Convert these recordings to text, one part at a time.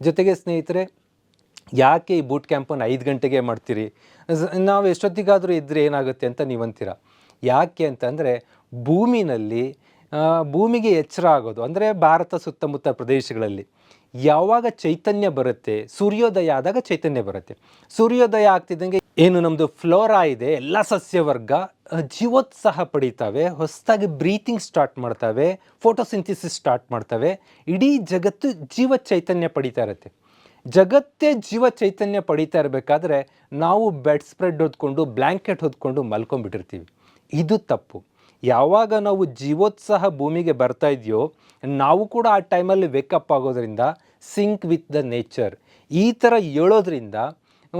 ಜೊತೆಗೆ ಸ್ನೇಹಿತರೆ, ಯಾಕೆ ಈ ಬೂಟ್ ಕ್ಯಾಂಪನ್ನು ಐದು ಗಂಟೆಗೆ ಮಾಡ್ತೀರಿ? ನಾವು ಎಷ್ಟೊತ್ತಿಗಾದರೂ ಇದ್ದರೆ ಏನಾಗುತ್ತೆ ಅಂತ ನೀವು ಅಂತೀರ ಯಾಕೆ ಅಂತಂದರೆ, ಭೂಮಿನಲ್ಲಿ ಭೂಮಿಗೆ ಎಚ್ಚರ ಆಗೋದು, ಅಂದರೆ ಭಾರತ ಸುತ್ತಮುತ್ತ ಪ್ರದೇಶಗಳಲ್ಲಿ, ಯಾವಾಗ ಚೈತನ್ಯ ಬರುತ್ತೆ, ಸೂರ್ಯೋದಯ ಆದಾಗ ಚೈತನ್ಯ ಬರುತ್ತೆ. ಸೂರ್ಯೋದಯ ಆಗ್ತಿದ್ದಂಗೆ ಏನು ನಮ್ಮದು ಫ್ಲೋರಾ ಇದೆ, ಎಲ್ಲ ಸಸ್ಯವರ್ಗ ಜೀವೋತ್ಸಾಹ ಪಡೀತಾವೆ, ಹೊಸದಾಗಿ ಬ್ರೀತಿಂಗ್ ಸ್ಟಾರ್ಟ್ ಮಾಡ್ತವೆ ಫೋಟೋಸಿಂಥಿಸಿಸ್ ಸ್ಟಾರ್ಟ್ ಮಾಡ್ತವೆ. ಇಡೀ ಜಗತ್ತು ಜೀವ ಚೈತನ್ಯ ಪಡೀತಾ ಇರುತ್ತೆ. ಜಗತ್ತೇ ಜೀವ ಚೈತನ್ಯ ಪಡೀತಾ ಇರಬೇಕಾದ್ರೆ ನಾವು ಬೆಡ್ ಸ್ಪ್ರೆಡ್ ಹೊದ್ಕೊಂಡು ಬ್ಲ್ಯಾಂಕೆಟ್ ಹೊದ್ಕೊಂಡು ಮಲ್ಕೊಂಡ್ಬಿಟ್ಟಿರ್ತೀವಿ. ಇದು ತಪ್ಪು. ಯಾವಾಗ ನಾವು ಜೀವೋತ್ಸಾಹ ಭೂಮಿಗೆ ಬರ್ತಾ ಇದೆಯೋ, ನಾವು ಕೂಡ ಆ ಟೈಮಲ್ಲಿ ವೇಕಪ್ ಆಗೋದ್ರಿಂದ ಸಿಂಕ್ ವಿತ್ ದ ನೇಚರ್ ಈ ಥರ ಹೇಳೋದ್ರಿಂದ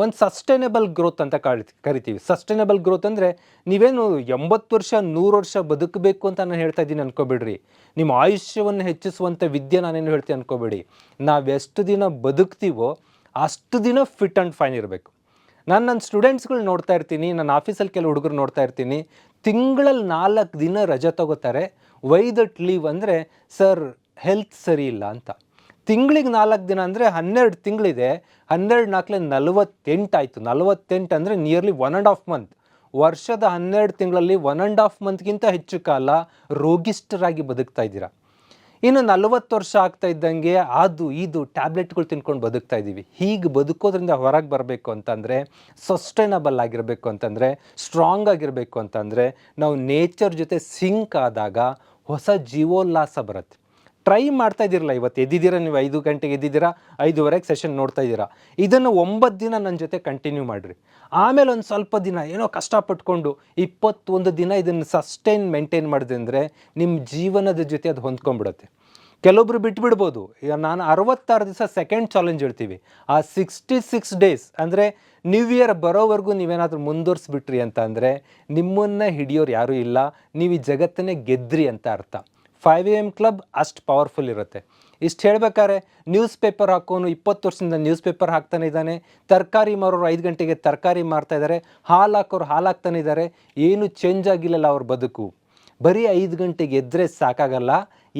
ಒಂದು ಸಸ್ಟೈನಬಲ್ ಗ್ರೋತ್ ಅಂತ ಕರಿ ಕರಿತೀವಿ. ಸಸ್ಟೈನಬಲ್ ಗ್ರೋತ್ ಅಂದರೆ ನೀವೇನು ಎಂಬತ್ತು ವರ್ಷ, ನೂರು ವರ್ಷ ಬದುಕಬೇಕು ಅಂತ ನಾನು ಹೇಳ್ತಾ ಇದ್ದೀನಿ ಅನ್ಕೋಬೇಡ್ರಿ. ನಿಮ್ಮ ಆಯುಷ್ಯವನ್ನು ಹೆಚ್ಚಿಸುವಂಥ ವಿದ್ಯೆ ನಾನೇನು ಹೇಳ್ತೀನಿ ಅನ್ಕೋಬೇಡಿ. ನಾವು ಎಷ್ಟು ದಿನ ಬದುಕ್ತೀವೋ ಅಷ್ಟು ದಿನ ಫಿಟ್ ಆ್ಯಂಡ್ ಫೈನ್ ಇರಬೇಕು. ನಾನು ನನ್ನ ಸ್ಟೂಡೆಂಟ್ಸ್ಗಳು ನೋಡ್ತಾ ಇರ್ತೀನಿ, ನನ್ನ ಆಫೀಸಲ್ಲಿ ಕೆಲವು ಹುಡುಗರು ನೋಡ್ತಾ ಇರ್ತೀನಿ. ತಿಂಗಳಲ್ಲಿ ನಾಲ್ಕು ದಿನ ರಜೆ ತಗೋತಾರೆ. ವೈದಟ್ ಲೀವ್ ಅಂದರೆ ಸರ್ ಹೆಲ್ತ್ ಸರಿ ಇಲ್ಲ ಅಂತ. ತಿಂಗಳಿಗೆ ನಾಲ್ಕು ದಿನ ಅಂದರೆ ಹನ್ನೆರಡು ತಿಂಗಳಿದೆ, ಹನ್ನೆರಡು ನಾಲ್ಕಲೆ ನಲವತ್ತೆಂಟು ಆಯಿತು. ನಲವತ್ತೆಂಟು ಅಂದರೆ nearly one and half month ವರ್ಷದ ಹನ್ನೆರಡು ತಿಂಗಳಲ್ಲಿ ಒನ್ ಆ್ಯಂಡ್ ಆಫ್ ಮಂತ್ಗಿಂತ ಹೆಚ್ಚು ಕಾಲ ರೋಗಿಷ್ಠರಾಗಿ ಬದುಕ್ತಾ ಇದ್ದೀರಾ? ಇನ್ನು ನಲವತ್ತು ವರ್ಷ ಆಗ್ತಾ ಇದ್ದಂಗೆ ಅದು, ಇದು ಟ್ಯಾಬ್ಲೆಟ್ಗಳು ತಿನ್ಕೊಂಡು ಬದುಕ್ತಾ ಇದ್ದೀವಿ. ಹೀಗೆ ಬದುಕೋದ್ರಿಂದ ಹೊರಗೆ ಬರಬೇಕು ಅಂತಂದರೆ ಸಸ್ಟೈನಬಲ್ ಆಗಿರಬೇಕು ಅಂತಂದರೆ ಸ್ಟ್ರಾಂಗ್ ಆಗಿರಬೇಕು ಅಂತಂದರೆ, ನಾವು ನೇಚರ್ ಜೊತೆ ಸಿಂಕ್ ಆದಾಗ ಹೊಸ ಜೀವೋಲ್ಲಾಸ ಬರುತ್ತೆ. ಟ್ರೈ ಮಾಡ್ತಾ ಇದ್ದೀರಲ್ಲ ಇವತ್ತು? ಎದ್ದಿದ್ದೀರಾ ನೀವು ಐದು ಗಂಟೆಗೆ ಎದ್ದಿದ್ದೀರಾ? ಐದುವರೆಗೆ ಸೆಷನ್ ನೋಡ್ತಾ ಇದ್ದೀರಾ? ಇದನ್ನು ಒಂಬತ್ತು ದಿನ ನನ್ನ ಜೊತೆ ಕಂಟಿನ್ಯೂ ಮಾಡಿರಿ. ಆಮೇಲೆ ಒಂದು ಸ್ವಲ್ಪ ದಿನ, ಏನೋ ಕಷ್ಟಪಟ್ಕೊಂಡು ಇಪ್ಪತ್ತೊಂದು ದಿನ ಇದನ್ನು ಸಸ್ಟೈನ್ ಮೇಂಟೈನ್ ಮಾಡಿದೆ ಅಂದರೆ ನಿಮ್ಮ ಜೀವನದ ಜೊತೆ ಅದು ಹೊಂದ್ಕೊಂಡ್ಬಿಡುತ್ತೆ. ಕೆಲವೊಬ್ರು ಬಿಟ್ಬಿಡ್ಬೋದು. ಈಗ ನಾನು ಅರವತ್ತಾರು ದಿವಸ ಸೆಕೆಂಡ್ ಚಾಲೆಂಜ್ ಹೇಳ್ತೀವಿ. ಆ ಸಿಕ್ಸ್ಟಿ ಸಿಕ್ಸ್ ಡೇಸ್ ಅಂದರೆ ನ್ಯೂ ಇಯರ್ ಬರೋವರೆಗೂ ನೀವೇನಾದರೂ ಮುಂದುವರಿಸ್ಬಿಟ್ರಿ ಅಂತ ಅಂದರೆ ನಿಮ್ಮನ್ನು ಹಿಡಿಯೋರು ಯಾರೂ ಇಲ್ಲ. ನೀವು ಈ ಜಗತ್ತನ್ನೇ ಗೆದ್ರಿ ಅಂತ ಅರ್ಥ. ಫೈವ್ ಎ ಎಂ ಕ್ಲಬ್ ಅಷ್ಟು ಪವರ್ಫುಲ್ ಇರುತ್ತೆ. ಇಷ್ಟು ಹೇಳ್ಬೇಕಾದ್ರೆ ನ್ಯೂಸ್ ಪೇಪರ್ ಹಾಕೋನು ಇಪ್ಪತ್ತು ವರ್ಷದಿಂದ ನ್ಯೂಸ್ ಪೇಪರ್ ಹಾಕ್ತಾನೆ ಇದ್ದಾನೆ. ತರಕಾರಿ ಮಾರೋರು ಐದು ಗಂಟೆಗೆ ತರಕಾರಿ ಮಾರ್ತಾ ಇದ್ದಾರೆ. ಹಾಲು ಹಾಕೋರು ಹಾಲು ಹಾಕ್ತಾನೆ ಇದ್ದಾರೆ. ಏನು ಚೇಂಜ್ ಆಗಿಲ್ಲಲ್ಲ ಅವ್ರ ಬದುಕು. ಬರೀ ಐದು ಗಂಟೆಗೆ ಎದ್ದರೆ ಸಾಕಾಗಲ್ಲ.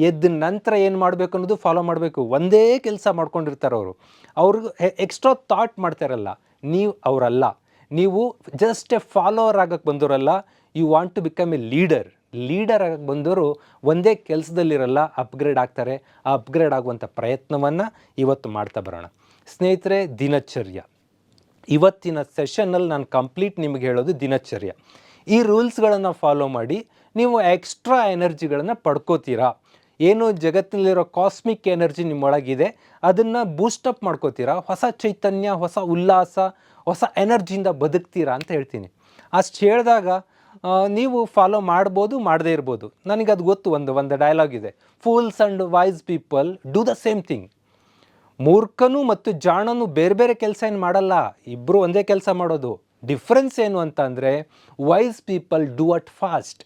ಎದ್ದ ನಂತರ ಏನು ಮಾಡಬೇಕು ಅನ್ನೋದು ಫಾಲೋ ಮಾಡಬೇಕು. ಒಂದೇ ಕೆಲಸ ಮಾಡ್ಕೊಂಡಿರ್ತಾರೆ ಅವರು. ಅವ್ರಿಗೆ ಎಕ್ಸ್ಟ್ರಾ ಥಾಟ್ ಮಾಡ್ತಾರಲ್ಲ. ನೀವು ಅವರಲ್ಲ. ನೀವು ಜಸ್ಟ್ ಎ ಫಾಲೋವರ್ ಆಗಕ್ಕೆ ಬಂದವರಲ್ಲ. You want to become a leader leader ಆಗಿ ಬಂದವರು ಒಂದೇ ಕೆಲಸದಲ್ಲಿರಲ್ಲ, ಅಪ್ಗ್ರೇಡ್ ಆಗ್ತಾರೆ. ಆ ಅಪ್ಗ್ರೇಡ್ ಆಗುವಂಥ ಪ್ರಯತ್ನವನ್ನು ಇವತ್ತು ಮಾಡ್ತಾ ಬರೋಣ. ಸ್ನೇಹಿತರೆ, ದಿನಚರ್ಯ. ಇವತ್ತಿನ ಸೆಷನ್ನಲ್ಲಿ ನಾನು ಕಂಪ್ಲೀಟ್ ನಿಮಗೆ ಹೇಳೋದು ದಿನಚರ್ಯ. ಈ ರೂಲ್ಸ್ಗಳನ್ನು ಫಾಲೋ ಮಾಡಿ ನೀವು ಎಕ್ಸ್ಟ್ರಾ ಎನರ್ಜಿಗಳನ್ನು ಪಡ್ಕೋತೀರಾ? ಏನು ಜಗತ್ತಿನಲ್ಲಿರೋ ಕಾಸ್ಮಿಕ್ ಎನರ್ಜಿ ನಿಮ್ಮೊಳಗಿದೆ ಅದನ್ನು ಬೂಸ್ಟಪ್ ಮಾಡ್ಕೋತೀರಾ? ಹೊಸ ಚೈತನ್ಯ, ಹೊಸ ಉಲ್ಲಾಸ, ಹೊಸ ಎನರ್ಜಿಯಿಂದ ಬದುಕ್ತೀರಾ ಅಂತ ಹೇಳ್ತೀನಿ. ಅಷ್ಟು ಹೇಳಿದಾಗ ನೀವು ಫಾಲೋ ಮಾಡ್ಬೋದು, ಮಾಡದೇ ಇರ್ಬೋದು. ನನಗೆ ಅದು ಗೊತ್ತು ಒಂದು ಒಂದು ಡೈಲಾಗ್ ಇದೆ. Fools and wise people do the same thing ಮೂರ್ಖನು ಮತ್ತು ಜಾಣನು ಬೇರೆ ಬೇರೆ ಕೆಲಸ ಏನು ಮಾಡಲ್ಲ. ಇಬ್ಬರು ಒಂದೇ ಕೆಲಸ ಮಾಡೋದು. ಡಿಫ್ರೆನ್ಸ್ ಏನು ಅಂತ ಅಂದರೆ wise people do at first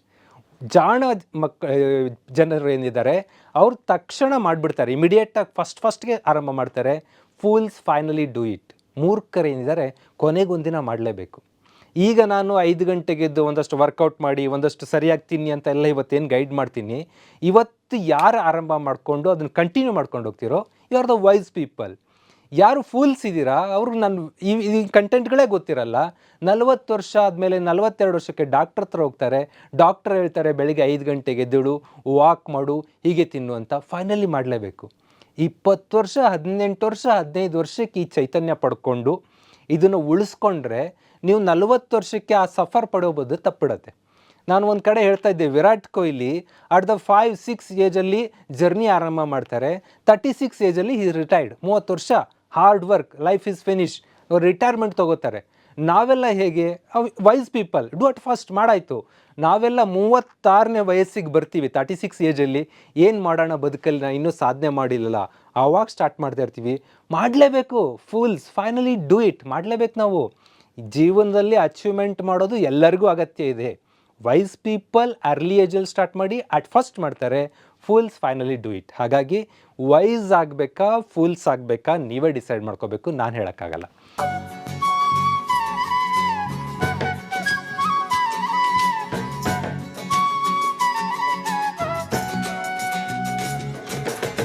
ಜಾಣ ಮಕ್ ಜನರು ಏನಿದ್ದಾರೆ, ಅವ್ರು ತಕ್ಷಣ ಮಾಡಿಬಿಡ್ತಾರೆ. ಇಮಿಡಿಯೇಟಾಗಿ ಫಸ್ಟ್ ಫಸ್ಟ್ಗೆ ಆರಂಭ ಮಾಡ್ತಾರೆ. ಫೂಲ್ಸ್ ಫೈನಲಿ ಡೂ ಇಟ್ ಮೂರ್ಖರೇನಿದ್ದಾರೆ ಕೊನೆಗೊಂದಿನ ಮಾಡಲೇಬೇಕು. ಈಗ ನಾನು ಐದು ಗಂಟೆಗೆದ್ದು ಒಂದಷ್ಟು ವರ್ಕೌಟ್ ಮಾಡಿ, ಒಂದಷ್ಟು ತಿನ್ನಿ ಅಂತ ಎಲ್ಲ ಇವತ್ತೇನು ಗೈಡ್ ಮಾಡ್ತೀನಿ. ಇವತ್ತು ಯಾರು ಆರಂಭ ಮಾಡಿಕೊಂಡು ಅದನ್ನು ಕಂಟಿನ್ಯೂ ಮಾಡ್ಕೊಂಡು ಹೋಗ್ತಿರೋ? ಯು ದ ವೈಸ್ ಪೀಪಲ್ ಯಾರು ಫೂಲ್ಸ್ ಇದ್ದೀರಾ ಅವ್ರಿಗೆ ನಾನು ಈ ಈ ಕಂಟೆಂಟ್ಗಳೇ ಗೊತ್ತಿರಲ್ಲ. ನಲವತ್ತು ವರ್ಷ ಆದಮೇಲೆ ನಲವತ್ತೆರಡು ವರ್ಷಕ್ಕೆ ಡಾಕ್ಟರ್ ಹತ್ರ ಹೋಗ್ತಾರೆ. ಡಾಕ್ಟರ್ ಹೇಳ್ತಾರೆ, ಬೆಳಿಗ್ಗೆ ಐದು ಗಂಟೆಗೆ ಎದ್ದಿಡು ವಾಕ್ ಮಾಡು, ಹೀಗೆ ತಿನ್ನು ಅಂತ ಫೈನಲಿ ಮಾಡಲೇಬೇಕು. ಇಪ್ಪತ್ತು ವರ್ಷ, ಹದಿನೆಂಟು ವರ್ಷ, ಹದಿನೈದು ವರ್ಷಕ್ಕೆ ಈ ಚೈತನ್ಯ ಪಡ್ಕೊಂಡು ಇದನ್ನು ಉಳಿಸ್ಕೊಂಡ್ರೆ ನೀವು ನಲವತ್ತು ವರ್ಷಕ್ಕೆ ಆ ಸಫರ್ ಪಡೋ ತಪ್ಪಿಡತ್ತೆ. ನಾನು ಒಂದು ಕಡೆ ಹೇಳ್ತಾ ಇದ್ದೆ, Virat Kohli at the five six ಏಜಲ್ಲಿ journey ಆರಂಭ ಮಾಡ್ತಾರೆ. ತರ್ಟಿ ಸಿಕ್ಸ್ ಏಜಲ್ಲಿ ಹಿ ರಿಟೈರ್ಡ್ ಮೂವತ್ತು ವರ್ಷ hard work life is finish retirement ತಗೋತಾರೆ. ನಾವೆಲ್ಲ ಹೇಗೆ? Wise people do at first ಮಾಡಾಯಿತು. ನಾವೆಲ್ಲ ಮೂವತ್ತಾರನೇ ವಯಸ್ಸಿಗೆ ಬರ್ತೀವಿ ತರ್ಟಿ ಸಿಕ್ಸ್ ಏಜಲ್ಲಿ ಏನು ಮಾಡೋಣ ಬದುಕಲ್ಲಿ ನಾ ಇನ್ನೂ ಸಾಧನೆ ಮಾಡಿಲ್ಲಲ್ಲ. ಆವಾಗ ಸ್ಟಾರ್ಟ್ ಮಾಡ್ತಾ ಇರ್ತೀವಿ. ಮಾಡಲೇಬೇಕು ಫುಲ್ಸ್ ಫೈನಲಿ ಡೂ ಇಟ್ ಮಾಡಲೇಬೇಕು ನಾವು. ಜೀವನದಲ್ಲಿ ಅಚೀವ್ಮೆಂಟ್ ಮಾಡೋದು ಎಲ್ಲರಿಗೂ ಅಗತ್ಯ ಇದೆ. ವೈಸ್ ಪೀಪಲ್ ಅರ್ಲಿ ಏಜಲ್ಲಿ ಸ್ಟಾರ್ಟ್ ಮಾಡಿ ಅಟ್ ಫಸ್ಟ್ ಮಾಡ್ತಾರೆ. ಫುಲ್ಸ್ ಫೈನಲಿ ಡೂ ಇಟ್ ಹಾಗಾಗಿ ವೈಸ್ ಆಗಬೇಕಾ ಫುಲ್ಸ್ ಆಗಬೇಕಾ, ನೀವೇ ಡಿಸೈಡ್ ಮಾಡ್ಕೋಬೇಕು. ನಾನು ಹೇಳೋಕ್ಕಾಗಲ್ಲ.